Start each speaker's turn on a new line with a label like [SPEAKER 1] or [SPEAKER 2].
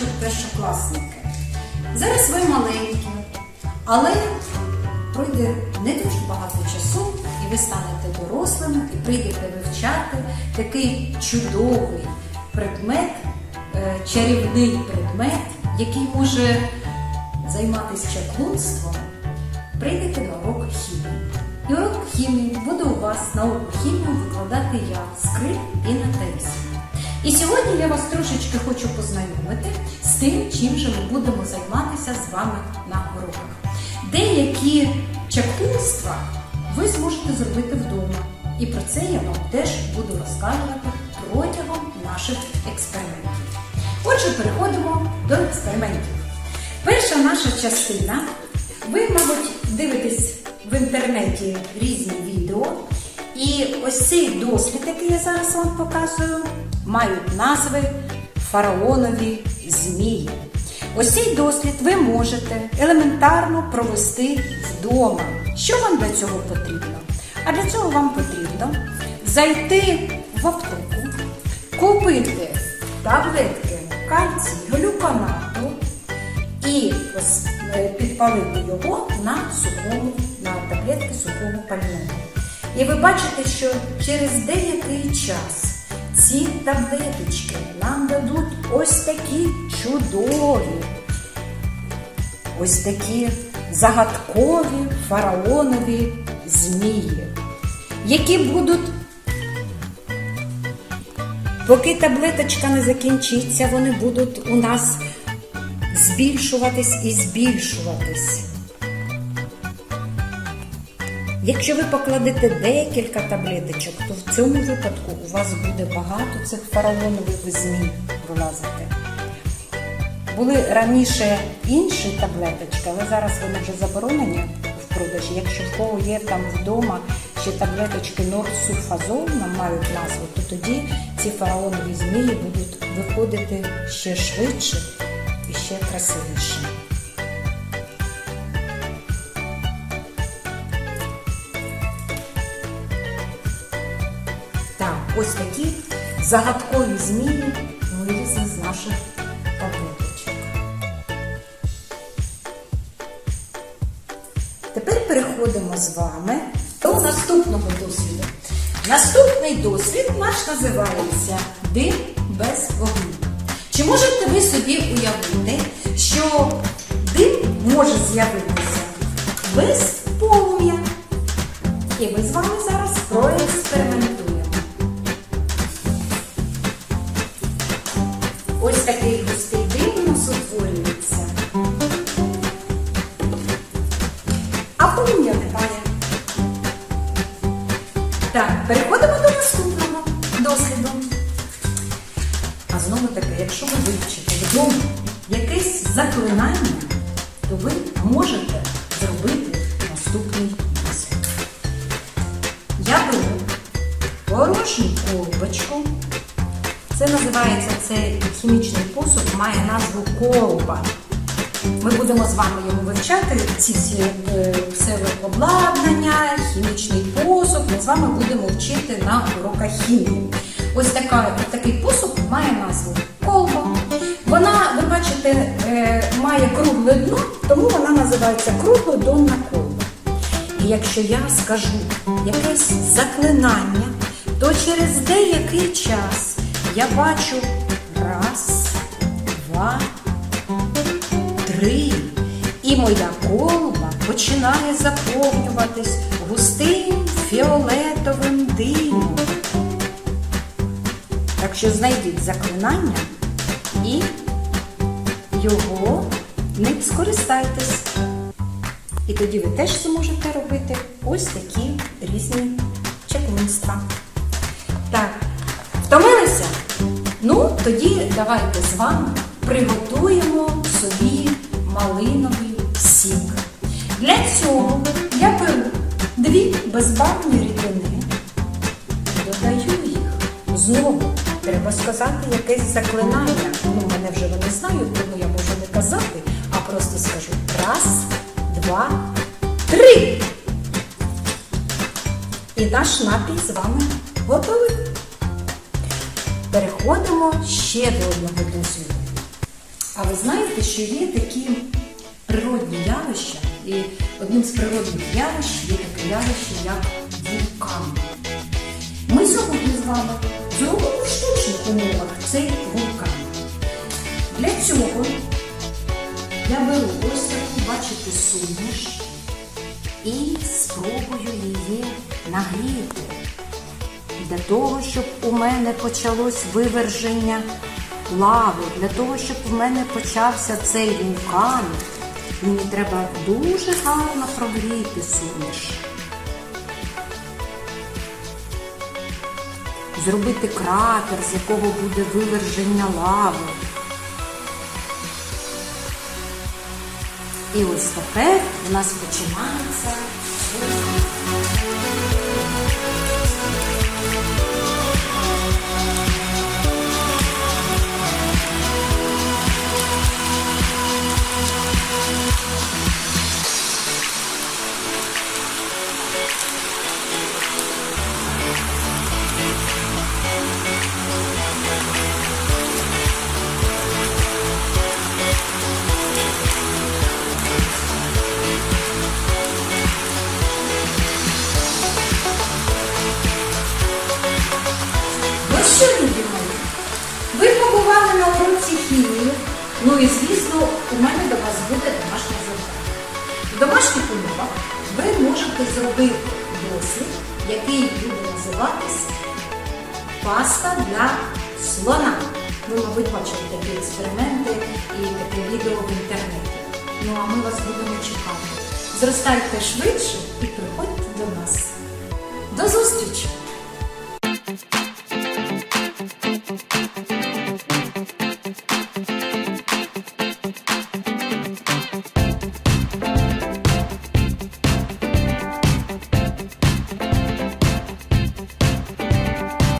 [SPEAKER 1] наші першокласники. Зараз ви маленькі, але пройде не дуже багато часу, і ви станете дорослими і прийдете вивчати такий чудовий предмет, е, чарівний предмет, який може займатися чаклунством. Прийдете на урок хімії. І урок хімії буде у вас на уроку хімії викладати я, скрип і Таїсія. І сьогодні я вас трошечки хочу познайомити з тим, чим же ми будемо займатися з вами на уроках. Деякі чаклунства ви зможете зробити вдома. І про це я вам теж буду розказувати протягом наших експериментів. Отже, переходимо до експериментів. Перша наша частина. Ви, мабуть, дивитесь в інтернеті різні відео. І ось цей дослід, який я зараз вам показую, мають назви фараонові змії. Ось цей дослід ви можете елементарно провести вдома. Що вам для цього потрібно? А для цього вам потрібно зайти в аптеку, купити таблетки кальцію, глюконату і е, підпалити його на сухому, на таблетки сухого пального. І ви бачите, що через деякий час ці таблеточки нам дадуть ось такі чудові, ось такі загадкові фараонові змії, які будуть Поки таблеточка не закінчиться, вони будуть у нас збільшуватись і збільшуватись. Якщо ви покладете декілька таблеточок, то в цьому випадку у вас буде багато цих фараонових змій вилазити. Були раніше інші таблеточки, але зараз вони вже заборонені в продажі. Якщо в кого є там вдома ще таблеточки норсульфазол, нам мають назву, то тоді ці фараонові змії будуть виходити ще швидше і ще красивіше. Ось такі загадкові змії вилізли з наших таблеточок. Тепер переходимо з вами до наступного досвіду. Наступний досвід наш називається Дим без вогню. Чи можете ви собі уявити, що дим може з'явитися без полум'я? І ми з вами заклинання, то ви можете зробити наступний дослід. Я беру порожню колбочку. Це називається цей хімічний посуд, має назву колба. Ми будемо з вами його вивчати, ці всі е, все обладнання, хімічний посуд. Ми з вами будемо вчити на уроках хімії. Ось така, такий посуд має назву має кругле дно, тому вона називається круглодонна колба. І якщо я скажу якесь заклинання, то через деякий час я бачу раз, два, три. І моя колба починає заповнюватись густим фіолетовим димом. Так що знайдіть заклинання і його ним скористайтесь. І тоді ви теж зможете робити ось такі різні чаклунства. Так, втомилися? Ну, тоді давайте з вами приготуємо собі малиновий сік. Для цього я беру дві безбарвні рідини, додаю їх. Знову треба сказати якесь заклинання. Ну, мене вже вони знають, тому я можу не казати, просто скажу раз, два, три. І наш напій з вами готовий. Переходимо ще до одного досвіду. А ви знаєте, що є такі природні явища, і одним з природних явищ є таке явище, як вулкан. Ми сьогодні з вами зробимо в штучних умовах цей вулкан. Для цього я беру ось бачите, суміш і спробую її нагріти. Для того, щоб у мене почалось виверження лави, для того, щоб у мене почався цей вулкан, мені треба дуже гарно прогріти суміш. Зробити кратер, з якого буде виверження лави. І ось тепер у нас починається Ну і звісно, у мене до вас буде домашнє завдання. В домашніх умовах ви можете зробити дослід, який буде називатись паста для слона. Ви, мабуть, бачили такі експерименти і таке відео в інтернеті. Ну а ми вас будемо чекати. Зростайте швидше і приходьте до нас. До зустрічі!